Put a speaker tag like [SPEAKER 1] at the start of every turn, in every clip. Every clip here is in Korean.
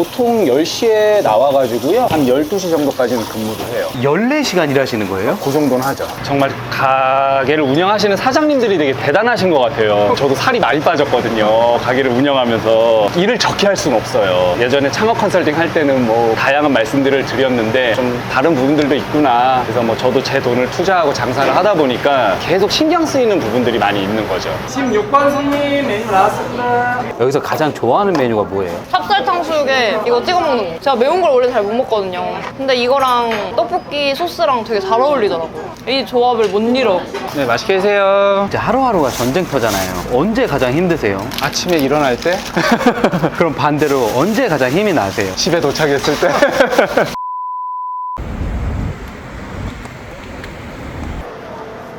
[SPEAKER 1] 보통 10시에 나와가지고요. 한 12시 정도까지는 근무를 해요.
[SPEAKER 2] 14시간 일하시는 거예요?
[SPEAKER 1] 그 정도는 하죠. 정말 가게를 운영하시는 사장님들이 되게 대단하신 것 같아요. 저도 살이 많이 빠졌거든요. 가게를 운영하면서 일을 적게 할 수는 없어요. 예전에 창업 컨설팅 할 때는 뭐 다양한 말씀들을 드렸는데 좀 다른 부분들도 있구나. 그래서 뭐 저도 제 돈을 투자하고 장사를 하다 보니까 계속 신경 쓰이는 부분들이 많이 있는 거죠.
[SPEAKER 3] 16번 손님 메뉴 나왔습니다.
[SPEAKER 2] 여기서 가장 좋아하는 메뉴가 뭐예요?
[SPEAKER 4] 찹쌀 탕수육에 이거 찍어 먹는 거. 제가 매운 걸 원래 잘 못 먹거든요. 근데 이거랑 떡볶이 소스랑 되게 잘 어울리더라고요. 이 조합을 못 잃어.
[SPEAKER 1] 네, 맛있게 드세요.
[SPEAKER 2] 이제 하루하루가 전쟁터잖아요. 언제 가장 힘드세요?
[SPEAKER 1] 아침에 일어날 때,
[SPEAKER 2] 그럼 반대로 언제 가장 힘이 나세요?
[SPEAKER 1] 집에 도착했을 때.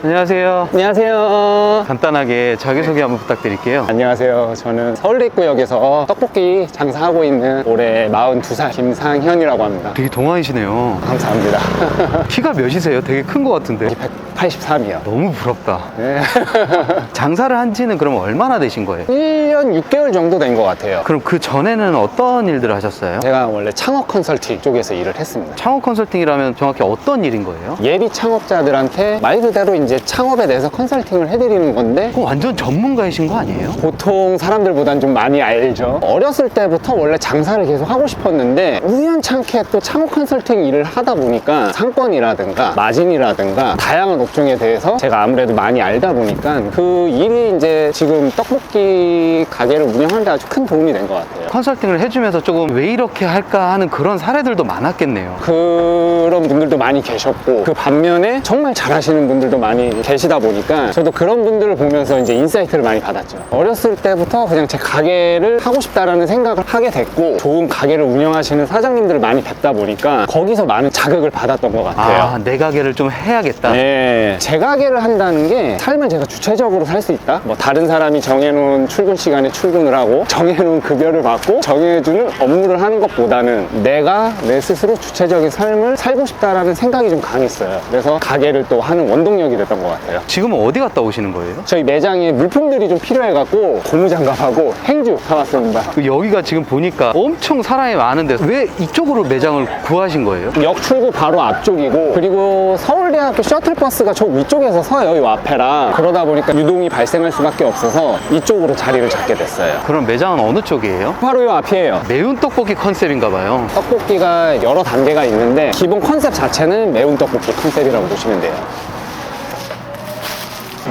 [SPEAKER 2] 안녕하세요.
[SPEAKER 1] 안녕하세요.
[SPEAKER 2] 간단하게 자기소개 한번 부탁드릴게요.
[SPEAKER 1] 안녕하세요. 저는 서울대입구역에서 떡볶이 장사하고 있는 올해 42살 김상현이라고 합니다.
[SPEAKER 2] 되게 동안이시네요.
[SPEAKER 1] 감사합니다.
[SPEAKER 2] 키가 몇이세요? 되게 큰 것 같은데.
[SPEAKER 1] 183이요.
[SPEAKER 2] 너무 부럽다.
[SPEAKER 1] 네.
[SPEAKER 2] 장사를 한 지는 그럼 얼마나 되신 거예요?
[SPEAKER 1] 1년 6개월 정도 된 것 같아요.
[SPEAKER 2] 그럼 그 전에는 어떤 일들을 하셨어요?
[SPEAKER 1] 제가 원래 창업 컨설팅 쪽에서 일을 했습니다.
[SPEAKER 2] 창업 컨설팅이라면 정확히 어떤 일인 거예요?
[SPEAKER 1] 예비 창업자들한테 말 그대로 이제 창업에 대해서 컨설팅을 해드리는 건데
[SPEAKER 2] 그럼 완전 전문가이신 거 아니에요?
[SPEAKER 1] 보통 사람들보단 좀 많이 알죠. 어렸을 때부터 원래 장사를 계속 하고 싶었는데 우연찮게 또 창업 컨설팅 일을 하다 보니까 상권이라든가 마진이라든가 다양한 업종에 대해서 제가 아무래도 많이 알다 보니까 그 일이 이제 지금 떡볶이 가게를 운영하는 데 아주 큰 도움이 된 것 같아요.
[SPEAKER 2] 컨설팅을 해주면서 조금 왜 이렇게 할까 하는 그런 사례들도 많았겠네요.
[SPEAKER 1] 그런 분들도 많이 계셨고 그 반면에 정말 잘하시는 분들도 많이 계시다 보니까 저도 그런 분들을 보면서 이제 인사이트를 많이 받았죠. 어렸을 때부터 그냥 제 가게를 하고 싶다라는 생각을 하게 됐고 좋은 가게를 운영하시는 사장님들을 많이 뵙다 보니까 거기서 많은 자극을 받았던 것 같아요.
[SPEAKER 2] 아, 내 가게를 좀 해야겠다.
[SPEAKER 1] 네. 제 가게를 한다는 게 삶을 제가 주체적으로 살 수 있다? 뭐 다른 사람이 정해놓은 출근 시간에 출근을 하고 정해놓은 급여를 받고 정해주는 업무를 하는 것보다는 내가 내 스스로 주체적인 삶을 살고 싶다라는 생각이 좀 강했어요. 그래서 가게를 또 하는 원동력이 됐던 것 같아요.
[SPEAKER 2] 지금은 어디 갔다 오시는 거예요?
[SPEAKER 1] 저희 매장에 물품들이 좀 필요해갖고 고무장갑하고 행주 사왔습니다.
[SPEAKER 2] 그 여기가 지금 보니까 엄청 사람이 많은데 왜 이쪽으로 매장을 구하신 거예요?
[SPEAKER 1] 역 출구 바로 앞쪽이고 그리고 서울대학교 셔틀버스 가 저 위쪽에서 서요 이 앞에랑 그러다 보니까 유동이 발생할 수밖에 없어서 이쪽으로 자리를 잡게 됐어요
[SPEAKER 2] 그럼 매장은 어느 쪽이에요?
[SPEAKER 1] 바로 이 앞이에요
[SPEAKER 2] 매운 떡볶이 컨셉인가 봐요.
[SPEAKER 1] 떡볶이가 여러 단계가 있는데 기본 컨셉 자체는 매운 떡볶이 컨셉이라고 보시면 돼요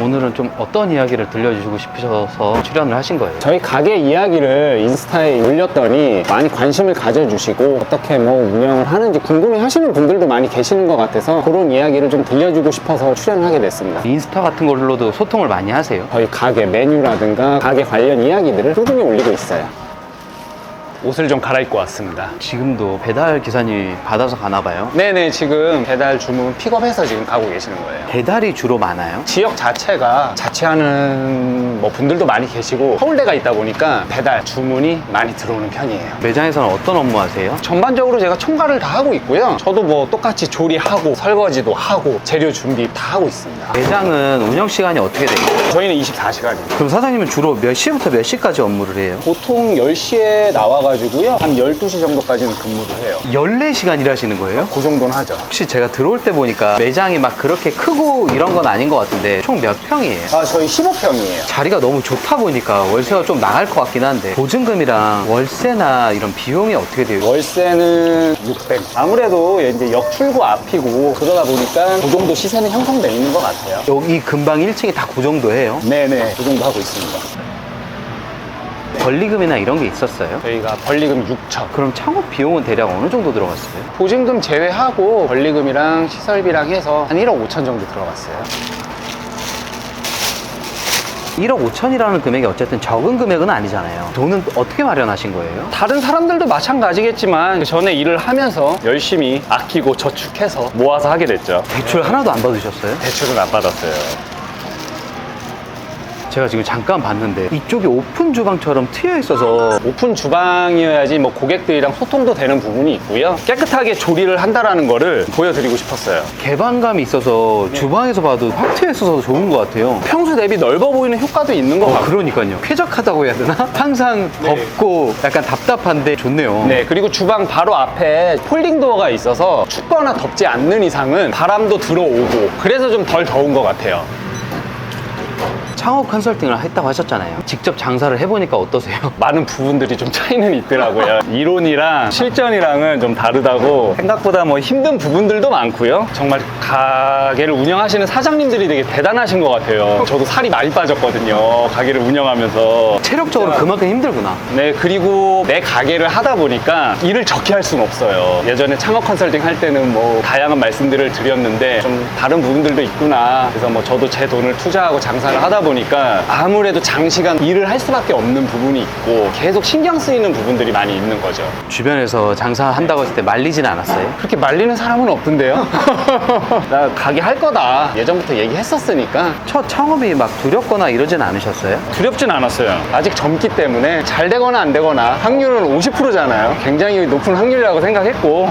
[SPEAKER 2] 오늘은 좀 어떤 이야기를 들려주시고 싶으셔서 출연을 하신 거예요?
[SPEAKER 1] 저희 가게 이야기를 인스타에 올렸더니 많이 관심을 가져주시고 어떻게 뭐 운영을 하는지 궁금해 하시는 분들도 많이 계시는 것 같아서 그런 이야기를 좀 들려주고 싶어서 출연을 하게 됐습니다
[SPEAKER 2] 인스타 같은 걸로도 소통을 많이 하세요.
[SPEAKER 1] 저희 가게 메뉴라든가 가게 관련 이야기들을 꾸준히 올리고 있어요. 옷을 좀 갈아입고 왔습니다.
[SPEAKER 2] 지금도 배달 기사님이 받아서 가나 봐요.
[SPEAKER 1] 네네, 지금 배달 주문 픽업해서 지금 가고 계시는 거예요.
[SPEAKER 2] 배달이 주로 많아요.
[SPEAKER 1] 지역 자체가 자취하는 뭐 분들도 많이 계시고 서울대가 있다 보니까 배달 주문이 많이 들어오는 편이에요.
[SPEAKER 2] 매장에서는 어떤 업무 하세요?
[SPEAKER 1] 전반적으로 제가 총괄을 다 하고 있고요. 저도 뭐 똑같이 조리하고 설거지도 하고 재료 준비 다 하고 있습니다.
[SPEAKER 2] 매장은 운영 시간이 어떻게 돼요?
[SPEAKER 1] 저희는 24시간입니다.
[SPEAKER 2] 그럼 사장님은 주로 몇 시부터 몇 시까지 업무를 해요?
[SPEAKER 1] 보통 10시에 나와가 지고요. 한 12시 정도까지는 근무를 해요.
[SPEAKER 2] 14시간 일하시는 거예요?
[SPEAKER 1] 그 정도는 하죠.
[SPEAKER 2] 혹시 제가 들어올 때 보니까 매장이 막 그렇게 크고 이런 건 아닌 것 같은데 총 몇 평이에요?
[SPEAKER 1] 아, 저희 15평이에요.
[SPEAKER 2] 자리가 너무 좋다 보니까 월세가 좀 나갈 것 같긴 한데 보증금이랑 월세나 이런 비용이 어떻게 돼요?
[SPEAKER 1] 월세는 600. 아무래도 이제 역 출구 앞이고 그러다 보니까 그 정도 시세는 형성돼 있는 것 같아요.
[SPEAKER 2] 여기 근방 1층이 다 그 정도 해요?
[SPEAKER 1] 네네, 그 정도 하고 있습니다.
[SPEAKER 2] 권리금이나 이런 게 있었어요?
[SPEAKER 1] 저희가 벌리금 6천.
[SPEAKER 2] 그럼 창업 비용은 대략 어느 정도 들어갔어요?
[SPEAKER 1] 보증금 제외하고 벌리금이랑 시설비랑 해서 한 1억 5천 정도 들어갔어요.
[SPEAKER 2] 1억 5천이라는 금액이 어쨌든 적은 금액은 아니잖아요. 돈은 어떻게 마련하신 거예요?
[SPEAKER 1] 다른 사람들도 마찬가지겠지만 그 전에 일을 하면서 열심히 아끼고 저축해서 모아서 하게 됐죠.
[SPEAKER 2] 대출 하나도 안 받으셨어요?
[SPEAKER 1] 대출은 안 받았어요.
[SPEAKER 2] 제가 지금 잠깐 봤는데 이쪽이 오픈 주방처럼 트여 있어서
[SPEAKER 1] 오픈 주방이어야지 뭐 고객들이랑 소통도 되는 부분이 있고요. 깨끗하게 조리를 한다라는 거를 보여드리고 싶었어요.
[SPEAKER 2] 개방감이 있어서 주방에서 봐도 확 트여 있어서 좋은 것 같아요.
[SPEAKER 1] 평소 대비 넓어 보이는 효과도 있는 것
[SPEAKER 2] 어,
[SPEAKER 1] 같고.
[SPEAKER 2] 그러니까요. 쾌적하다고 해야 되나? 항상 덥고 약간 답답한데 좋네요.
[SPEAKER 1] 네, 그리고 주방 바로 앞에 폴딩 도어가 있어서 춥거나 덥지 않는 이상은 바람도 들어오고 그래서 좀 덜 더운 것 같아요.
[SPEAKER 2] 창업 컨설팅을 했다고 하셨잖아요. 직접 장사를 해보니까 어떠세요?
[SPEAKER 1] 많은 부분들이 좀 차이는 있더라고요. 이론이랑 실전이랑은 좀 다르다고 생각보다 뭐 힘든 부분들도 많고요. 정말 가게를 운영하시는 사장님들이 되게 대단하신 것 같아요. 저도 살이 많이 빠졌거든요. 가게를 운영하면서.
[SPEAKER 2] 체력적으로 그만큼 힘들구나.
[SPEAKER 1] 네, 그리고 내 가게를 하다 보니까 일을 적게 할 수는 없어요. 예전에 창업 컨설팅 할 때는 뭐 다양한 말씀들을 드렸는데 좀 다른 부분들도 있구나. 그래서 뭐 저도 제 돈을 투자하고 장사를 하다 보니 까 아무래도 장시간 일을 할 수밖에 없는 부분이 있고 계속 신경 쓰이는 부분들이 많이 있는 거죠.
[SPEAKER 2] 주변에서 장사한다고 했을 때 말리진 않았어요?
[SPEAKER 1] 그렇게 말리는 사람은 없던데요? 나 가게 할 거다. 예전부터 얘기했었으니까
[SPEAKER 2] 첫 창업이 막 두렵거나 이러진 않으셨어요?
[SPEAKER 1] 두렵진 않았어요. 아직 젊기 때문에 잘 되거나 안 되거나 확률은 50%잖아요. 굉장히 높은 확률이라고 생각했고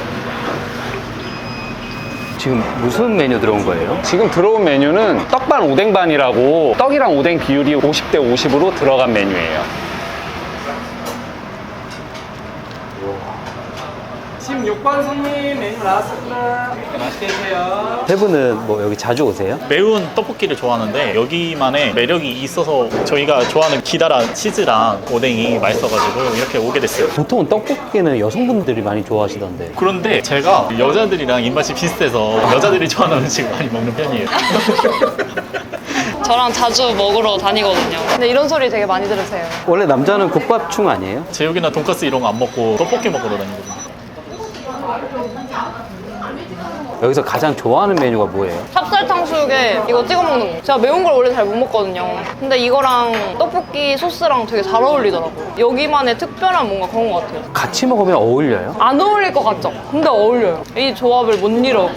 [SPEAKER 2] 지금 무슨 메뉴 들어온 거예요?
[SPEAKER 1] 지금 들어온 메뉴는 떡반 오뎅반이라고 떡이랑 오뎅 비율이 50대 50으로 들어간 메뉴예요.
[SPEAKER 3] 16번 손님 메뉴 나왔습니다. 맛있게 드세요.
[SPEAKER 2] 세 분은 뭐 여기 자주 오세요?
[SPEAKER 5] 매운 떡볶이를 좋아하는데 여기만의 매력이 있어서 저희가 좋아하는 기다란 치즈랑 오뎅이 맛있어가지고 이렇게 오게 됐어요.
[SPEAKER 2] 보통은 떡볶이는 여성분들이 많이 좋아하시던데
[SPEAKER 5] 그런데 제가 여자들이랑 입맛이 비슷해서 여자들이 좋아하는 음식 많이 먹는 편이에요.
[SPEAKER 4] 저랑 자주 먹으러 다니거든요. 근데 이런 소리 되게 많이 들으세요.
[SPEAKER 2] 원래 남자는 국밥충 아니에요?
[SPEAKER 5] 제육이나 돈까스 이런 거 안 먹고 떡볶이 먹으러 다니거든요.
[SPEAKER 2] 여기서 가장 좋아하는 메뉴가 뭐예요?
[SPEAKER 4] 찹쌀 탕 수육에 이거 찍어 먹는 거. 제가 매운 걸 원래 잘 못 먹거든요. 근데 이거랑 떡볶이 소스랑 되게 잘 어울리더라고요. 여기만의 특별한 뭔가 그런 것 같아요.
[SPEAKER 2] 같이 먹으면 어울려요?
[SPEAKER 4] 안 어울릴 것 같죠? 근데 어울려요. 이 조합을 못 잃어.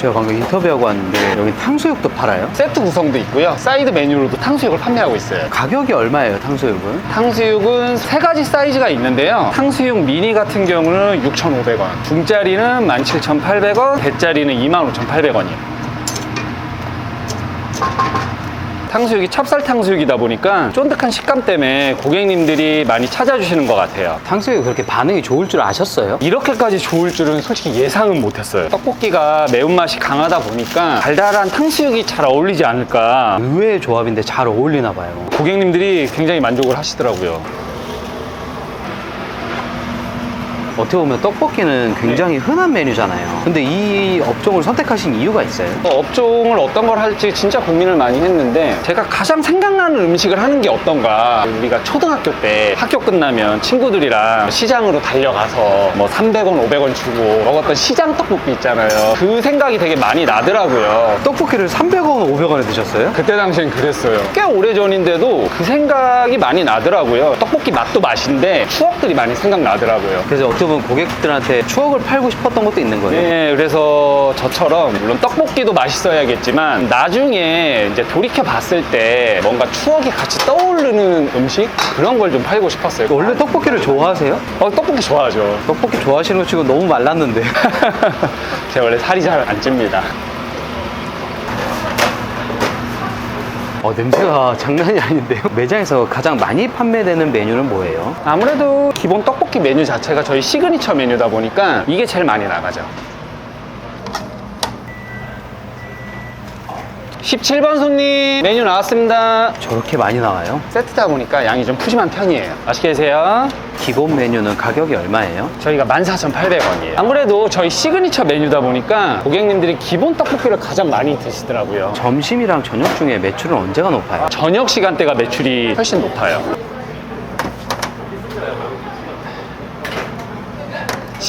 [SPEAKER 2] 제가 방금 인터뷰하고 왔는데 여기 탕수육도 팔아요?
[SPEAKER 1] 세트 구성도 있고요. 사이드 메뉴로도 탕수육을 판매하고 있어요.
[SPEAKER 2] 가격이 얼마예요 탕수육은?
[SPEAKER 1] 탕수육은 세 가지 사이즈가 있는데요. 탕수육 미니 같은 경우는 6,500원, 중짜리는 17,800원, 대짜리는 25,800원이에요. 탕수육이 찹쌀 탕수육이다 보니까 쫀득한 식감 때문에 고객님들이 많이 찾아주시는 것 같아요.
[SPEAKER 2] 탕수육이 그렇게 반응이 좋을 줄 아셨어요?
[SPEAKER 1] 이렇게까지 좋을 줄은 솔직히 예상은 못했어요. 떡볶이가 매운맛이 강하다 보니까 달달한 탕수육이 잘 어울리지 않을까.
[SPEAKER 2] 의외의 조합인데 잘 어울리나 봐요
[SPEAKER 1] 고객님들이 굉장히 만족을 하시더라고요.
[SPEAKER 2] 어떻게 보면 떡볶이는 굉장히 흔한 메뉴잖아요. 근데 이 업종을 선택하신 이유가 있어요?
[SPEAKER 1] 어, 업종을 어떤 걸 할지 진짜 고민을 많이 했는데 제가 가장 생각나는 음식을 하는 게 어떤가. 우리가 초등학교 때 학교 끝나면 친구들이랑 시장으로 달려가서 뭐 300원 500원 주고 먹었던 시장 떡볶이 있잖아요. 그 생각이 되게 많이 나더라고요.
[SPEAKER 2] 떡볶이를 300원, 500원에 드셨어요?
[SPEAKER 1] 그때 당시엔 그랬어요. 꽤 오래전인데도 그 생각이 많이 나더라고요. 떡볶이 맛도 맛인데 추억들이 많이 생각나더라고요.
[SPEAKER 2] 그래서 어떻게 보면 고객들한테 추억을 팔고 싶었던 것도 있는 거예요
[SPEAKER 1] 네, 그래서 저처럼 물론 떡볶이도 맛있어야겠지만 나중에 이제 돌이켜 봤을 때 뭔가 추억이 같이 떠오르는 음식 그런 걸 좀 팔고 싶었어요.
[SPEAKER 2] 원래 떡볶이를 좋아하세요?
[SPEAKER 1] 어, 떡볶이 좋아하죠.
[SPEAKER 2] 떡볶이 좋아하시는 거 치고 너무 말랐는데
[SPEAKER 1] 제가 원래 살이 잘 안 찝니다.
[SPEAKER 2] 어, 냄새가 장난이 아닌데요? 매장에서 가장 많이 판매되는 메뉴는 뭐예요?
[SPEAKER 1] 아무래도 기본 떡볶이 메뉴 자체가 저희 시그니처 메뉴다 보니까 이게 제일 많이 나가죠. 17번 손님 메뉴 나왔습니다.
[SPEAKER 2] 저렇게 많이 나와요?
[SPEAKER 1] 세트다 보니까 양이 좀 푸짐한 편이에요. 맛있게 드세요.
[SPEAKER 2] 기본 메뉴는 가격이 얼마예요?
[SPEAKER 1] 저희가 14,800원이에요. 아무래도 저희 시그니처 메뉴다 보니까 고객님들이 기본 떡볶이를 가장 많이 드시더라고요.
[SPEAKER 2] 점심이랑 저녁 중에 매출은 언제가 높아요?
[SPEAKER 1] 저녁 시간대가 매출이 훨씬 높아요.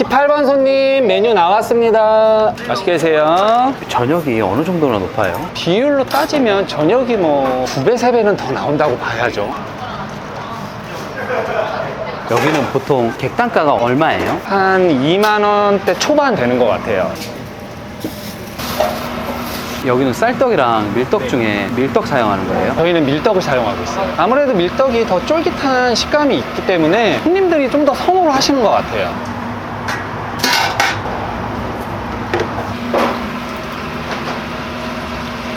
[SPEAKER 1] 18번 손님 메뉴 나왔습니다. 맛있게 드세요.
[SPEAKER 2] 저녁이 어느 정도나 높아요?
[SPEAKER 1] 비율로 따지면 저녁이 뭐 2배, 3배는 더 나온다고 봐야죠.
[SPEAKER 2] 여기는 보통 객단가가 얼마예요?
[SPEAKER 1] 한 2만 원대 초반 되는 것 같아요.
[SPEAKER 2] 여기는 쌀떡이랑 밀떡 중에 밀떡 사용하는 거예요?
[SPEAKER 1] 저희는 밀떡을 사용하고 있어요. 아무래도 밀떡이 더 쫄깃한 식감이 있기 때문에 손님들이 좀 더 선호를 하시는 것 같아요.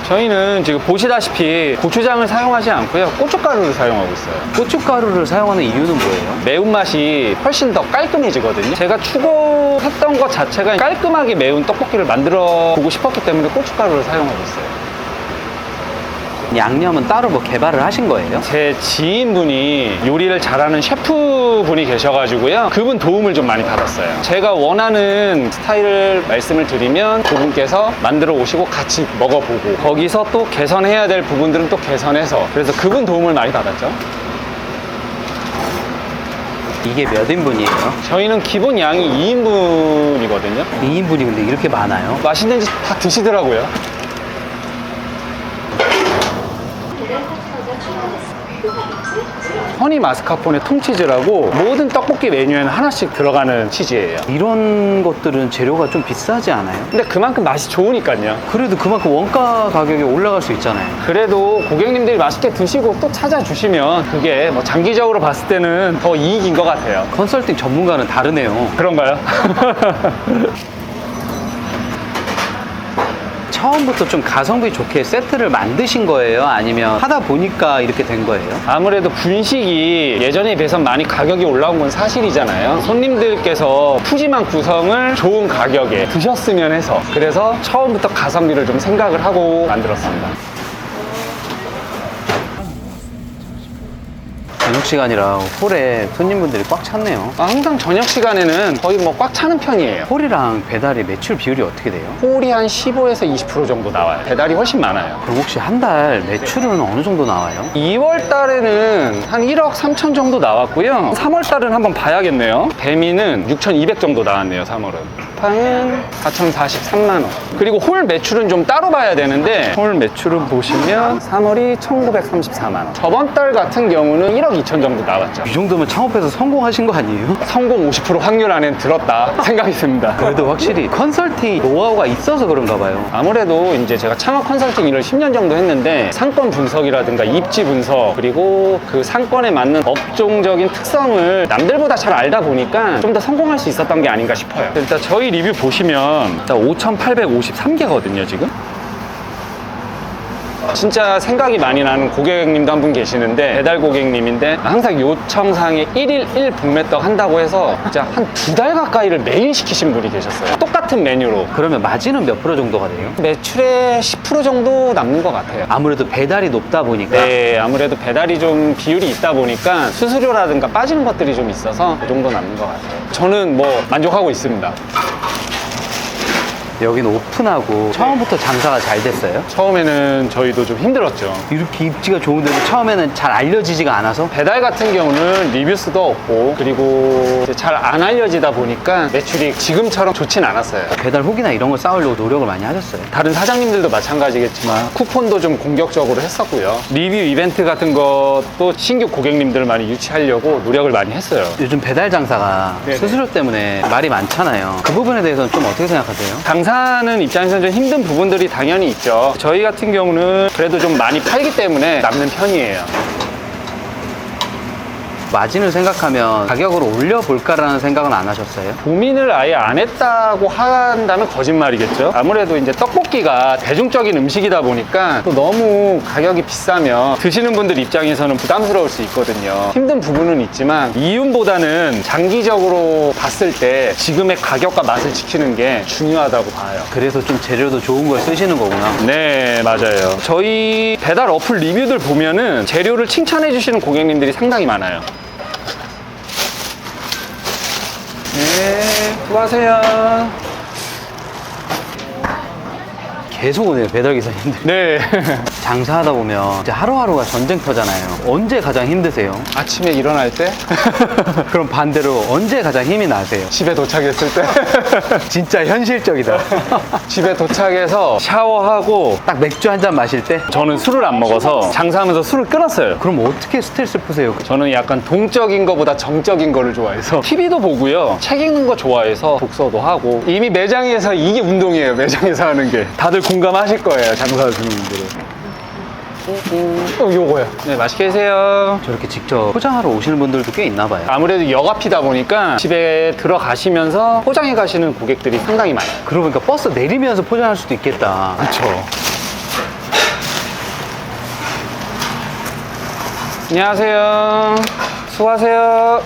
[SPEAKER 1] 저희는 지금 보시다시피 고추장을 사용하지 않고요. 고춧가루를 사용하고 있어요.
[SPEAKER 2] 고춧가루를 사용하는 이유는 뭐예요?
[SPEAKER 1] 매운맛이 훨씬 더 깔끔해지거든요. 제가 추구했던 것 자체가 깔끔하게 매운 떡볶이를 만들어 보고 싶었기 때문에 고춧가루를 사용하고 있어요.
[SPEAKER 2] 양념은 따로 뭐 개발을 하신 거예요?
[SPEAKER 1] 제 지인분이 요리를 잘하는 셰프분이 계셔가지고요. 그분 도움을 좀 많이 받았어요. 제가 원하는 스타일을 말씀을 드리면 그분께서 만들어 오시고 같이 먹어보고 거기서 또 개선해야 될 부분들은 또 개선해서 그래서 그분 도움을 많이 받았죠.
[SPEAKER 2] 이게 몇 인분이에요?
[SPEAKER 1] 저희는 기본 양이 2인분이거든요.
[SPEAKER 2] 2인분이 근데 이렇게 많아요?
[SPEAKER 1] 맛있는지 다 드시더라고요. 허니 마스카포네 통치즈라고 모든 떡볶이 메뉴에는 하나씩 들어가는 치즈예요.
[SPEAKER 2] 이런 것들은 재료가 좀 비싸지 않아요?
[SPEAKER 1] 근데 그만큼 맛이 좋으니까요.
[SPEAKER 2] 그래도 그만큼 원가 가격이 올라갈 수 있잖아요.
[SPEAKER 1] 그래도 고객님들이 맛있게 드시고 또 찾아주시면 그게 뭐 장기적으로 봤을 때는 더 이익인 것 같아요.
[SPEAKER 2] 컨설팅 전문가는 다르네요.
[SPEAKER 1] 그런가요?
[SPEAKER 2] 처음부터 좀 가성비 좋게 세트를 만드신 거예요? 아니면 하다 보니까 이렇게 된 거예요?
[SPEAKER 1] 아무래도 분식이 예전에 비해서 많이 가격이 올라온 건 사실이잖아요. 손님들께서 푸짐한 구성을 좋은 가격에 드셨으면 해서 그래서 처음부터 가성비를 좀 생각을 하고 만들었습니다.
[SPEAKER 2] 저녁 시간이라 홀에 손님분들이 꽉 찼네요.
[SPEAKER 1] 아, 항상 저녁 시간에는 거의 뭐 꽉 차는 편이에요.
[SPEAKER 2] 홀이랑 배달이 매출 비율이 어떻게 돼요?
[SPEAKER 1] 홀이 한 15에서 20% 정도 나와요. 배달이 훨씬 많아요.
[SPEAKER 2] 그럼 혹시 한 달 매출은 어느 정도 나와요?
[SPEAKER 1] 2월 달에는 한 1억 3천 정도 나왔고요. 3월 달은 한번 봐야겠네요. 배미는 6,200 정도 나왔네요, 3월은. 팡은 4,043만 원. 그리고 홀 매출은 좀 따로 봐야 되는데 홀 매출은 보시면 3월이 1,934만 원. 저번 달 같은 경우는 1억 2천 정도 나왔죠.
[SPEAKER 2] 이 정도면 창업해서 성공하신 거 아니에요?
[SPEAKER 1] 성공 50% 확률 안에 들었다 생각이 듭니다.
[SPEAKER 2] 그래도 확실히 컨설팅 노하우가 있어서 그런가 봐요.
[SPEAKER 1] 아무래도 이제 제가 창업 컨설팅 일을 10년 정도 했는데 상권 분석이라든가 입지 분석 그리고 그 상권에 맞는 업종적인 특성을 남들보다 잘 알다 보니까 좀 더 성공할 수 있었던 게 아닌가 싶어요. 일단 저희 리뷰 보시면 일단 5,853개거든요, 지금. 진짜 생각이 많이 나는 고객님도 한 분 계시는데 배달 고객님인데 항상 요청상에 1일 1붕매떡 한다고 해서 진짜 한 두 달 가까이를 매일 시키신 분이 계셨어요. 똑같은 메뉴로.
[SPEAKER 2] 그러면 마진은 몇 프로 정도가 돼요?
[SPEAKER 1] 매출의 10% 정도 남는 것 같아요.
[SPEAKER 2] 아무래도 배달이 높다 보니까
[SPEAKER 1] 네, 아무래도 배달이 좀 비율이 있다 보니까 수수료라든가 빠지는 것들이 좀 있어서 그 정도 남는 것 같아요. 저는 뭐 만족하고 있습니다.
[SPEAKER 2] 여기는 오픈하고 처음부터 장사가 잘 됐어요?
[SPEAKER 1] 처음에는 저희도 좀 힘들었죠.
[SPEAKER 2] 이렇게 입지가 좋은데도 처음에는 잘 알려지지가 않아서
[SPEAKER 1] 배달 같은 경우는 리뷰 수도 없고 그리고 잘 안 알려지다 보니까 매출이 지금처럼 좋진 않았어요.
[SPEAKER 2] 배달 후기나 이런 걸 쌓으려고 노력을 많이 하셨어요.
[SPEAKER 1] 다른 사장님들도 마찬가지겠지만 쿠폰도 좀 공격적으로 했었고요. 리뷰 이벤트 같은 것도 신규 고객님들을 많이 유치하려고 노력을 많이 했어요.
[SPEAKER 2] 요즘 배달 장사가
[SPEAKER 1] 네네.
[SPEAKER 2] 수수료 때문에 말이 많잖아요. 그 부분에 대해서는 좀 어떻게 생각하세요?
[SPEAKER 1] 장사하는 입장에서는 좀 힘든 부분들이 당연히 있죠. 저희 같은 경우는 그래도 좀 많이 팔기 때문에 남는 편이에요.
[SPEAKER 2] 마진을 생각하면 가격을 올려볼까라는 생각은 안 하셨어요?
[SPEAKER 1] 고민을 아예 안 했다고 한다면 거짓말이겠죠. 아무래도 이제 떡볶이가 대중적인 음식이다 보니까 또 너무 가격이 비싸면 드시는 분들 입장에서는 부담스러울 수 있거든요. 힘든 부분은 있지만 이윤보다는 장기적으로 봤을 때 지금의 가격과 맛을 지키는 게 중요하다고 봐요.
[SPEAKER 2] 그래서 좀 재료도 좋은 걸 쓰시는 거구나.
[SPEAKER 1] 네, 맞아요. 저희 배달 어플 리뷰들 보면은 재료를 칭찬해 주시는 고객님들이 상당히 많아요. 네, 수고하세요.
[SPEAKER 2] 계속 오네요, 배달 기사님들.
[SPEAKER 1] 네.
[SPEAKER 2] 장사하다 보면 이제 하루하루가 전쟁터잖아요. 언제 가장 힘드세요?
[SPEAKER 1] 아침에 일어날 때,
[SPEAKER 2] 그럼 반대로 언제 가장 힘이 나세요?
[SPEAKER 1] 집에 도착했을 때,
[SPEAKER 2] 진짜 현실적이다.
[SPEAKER 1] 집에 도착해서 샤워하고,
[SPEAKER 2] 딱 맥주 한 잔 마실 때?
[SPEAKER 1] 저는 술을 안 먹어서 장사하면서 술을 끊었어요.
[SPEAKER 2] 그럼 어떻게 스트레스 푸세요?
[SPEAKER 1] 저는 약간 동적인 거보다 정적인 거를 좋아해서 TV도 보고요. 책 읽는 거 좋아해서 독서도 하고 이미 매장에서 이게 운동이에요. 매장에서 하는 게 다들 공 감하실 거예요, 장사하시는 분들은. 어, 요거요. 네, 맛있게 드세요.
[SPEAKER 2] 저렇게 직접 포장하러 오시는 분들도 꽤 있나 봐요.
[SPEAKER 1] 아무래도 여가피다 보니까 집에 들어가시면서 포장해 가시는 고객들이 상당히 많아요.
[SPEAKER 2] 그러고 보니까 버스 내리면서 포장할 수도 있겠다.
[SPEAKER 1] 그렇죠. 안녕하세요. 수고하세요.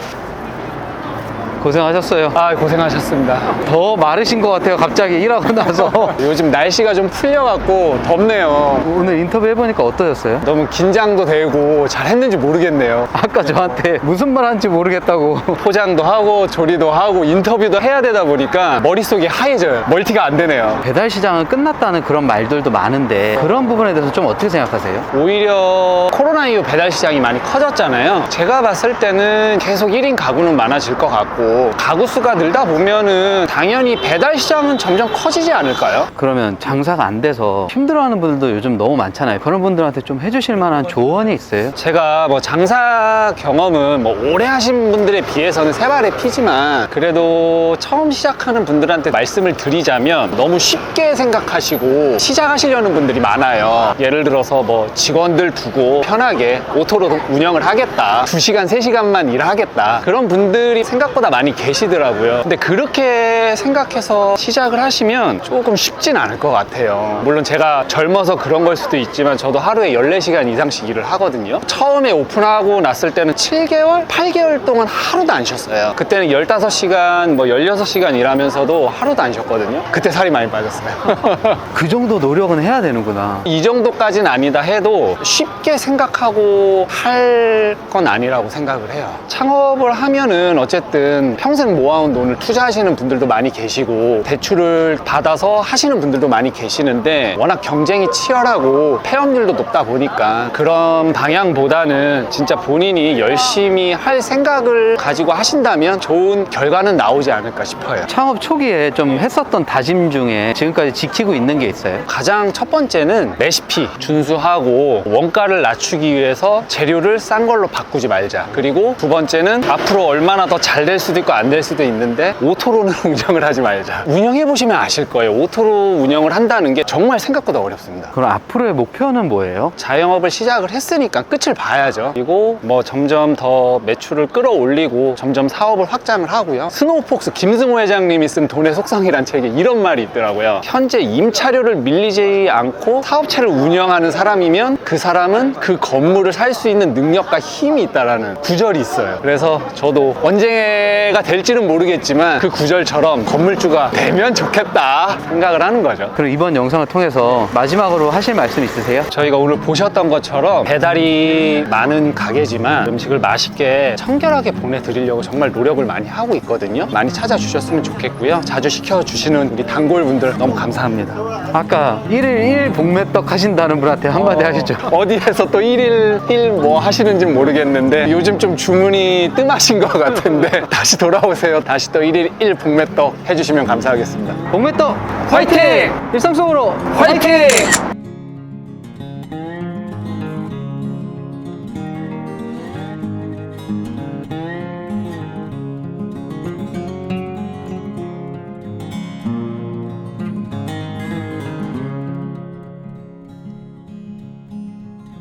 [SPEAKER 2] 고생하셨어요.
[SPEAKER 1] 아, 고생하셨습니다.
[SPEAKER 2] 더 마르신 것 같아요. 갑자기 일하고 나서.
[SPEAKER 1] 요즘 날씨가 좀 풀려갖고 덥네요.
[SPEAKER 2] 오늘 인터뷰 해보니까 어떠셨어요?
[SPEAKER 1] 너무 긴장도 되고 잘 했는지 모르겠네요.
[SPEAKER 2] 아까 저한테 무슨 말 하는지 모르겠다고.
[SPEAKER 1] 포장도 하고 조리도 하고 인터뷰도 해야 되다 보니까 머릿속이 하얘져요. 멀티가 안 되네요.
[SPEAKER 2] 배달 시장은 끝났다는 그런 말들도 많은데 그런 부분에 대해서 좀 어떻게 생각하세요?
[SPEAKER 1] 오히려 코로나 이후 배달 시장이 많이 커졌잖아요. 제가 봤을 때는 계속 1인 가구는 많아질 것 같고 가구 수가 늘다 보면은 당연히 배달 시장은 점점 커지지 않을까요?
[SPEAKER 2] 그러면 장사가 안 돼서 힘들어하는 분들도 요즘 너무 많잖아요. 그런 분들한테 좀 해주실 만한 조언이 있어요?
[SPEAKER 1] 제가 뭐 장사 경험은 뭐 오래 하신 분들에 비해서는 세 발의 피지만 그래도 처음 시작하는 분들한테 말씀을 드리자면 너무 쉽게 생각하시고 시작하시려는 분들이 많아요. 예를 들어서 뭐 직원들 두고 편하게 오토로 운영을 하겠다. 2시간, 3시간만 일하겠다. 그런 분들이 생각보다 많이 계시더라고요. 근데 그렇게 생각해서 시작을 하시면 조금 쉽진 않을 것 같아요. 물론 제가 젊어서 그런 걸 수도 있지만 저도 하루에 14시간 이상씩 일을 하거든요. 처음에 오픈하고 났을 때는 7개월, 8개월 동안 하루도 안 쉬었어요. 그때는 15시간, 뭐 16시간 일하면서도 하루도 안 쉬었거든요. 그때 살이 많이 빠졌어요.
[SPEAKER 2] 그 정도 노력은 해야 되는구나.
[SPEAKER 1] 이 정도까지는 아니다 해도 쉽게 생각하고 할 건 아니라고 생각을 해요. 창업을 하면은 어쨌든 평생 모아온 돈을 투자하시는 분들도 많이 계시고 대출을 받아서 하시는 분들도 많이 계시는데 워낙 경쟁이 치열하고 폐업률도 높다 보니까 그런 방향보다는 진짜 본인이 열심히 할 생각을 가지고 하신다면 좋은 결과는 나오지 않을까 싶어요.
[SPEAKER 2] 창업 초기에 좀 했었던 다짐 중에 지금까지 지키고 있는 게 있어요?
[SPEAKER 1] 가장 첫 번째는 레시피 준수하고 원가를 낮추기 위해서 재료를 싼 걸로 바꾸지 말자. 그리고 두 번째는 앞으로 얼마나 더 잘 될 수도 있고 안 될 수도 있는데 오토로는 운영을 하지 말자. 운영해 보시면 아실 거예요. 오토로 운영을 한다는 게 정말 생각보다 어렵습니다.
[SPEAKER 2] 그럼 앞으로의 목표는 뭐예요?
[SPEAKER 1] 자영업을 시작을 했으니까 끝을 봐야죠. 그리고 뭐 점점 더 매출을 끌어올리고 점점 사업을 확장을 하고요. 스노우폭스 김승호 회장님이 쓴 돈의 속성이란 책에 이런 말이 있더라고요. 현재 임차료를 밀리지 않고 사업체를 운영하는 사람이면 그 사람은 그 건물을 살 수 있는 능력과 힘이 있다라는 구절이 있어요. 그래서 저도 언제 가 될지는 모르겠지만 그 구절처럼 건물주가 되면 좋겠다 생각을 하는 거죠.
[SPEAKER 2] 그럼 이번 영상을 통해서 마지막으로 하실 말씀 있으세요?
[SPEAKER 1] 저희가 오늘 보셨던 것처럼 배달이 많은 가게지만 음식을 맛있게 청결하게 보내드리려고 정말 노력을 많이 하고 있거든요. 많이 찾아주셨으면 좋겠고요. 자주 시켜주시는 우리 단골분들 너무 감사합니다.
[SPEAKER 2] 아까 1일 1 복매떡 하신다는 분한테 한마디 하시죠.
[SPEAKER 1] 어디에서 또 1일 1 뭐 하시는지 모르겠는데 요즘 좀 주문이 뜸하신 것 같은데 다시 돌아오세요. 다시 또 1일 1 복매떡 해주시면 감사하겠습니다.
[SPEAKER 2] 복매떡 화이팅! 일상 속으로 화이팅!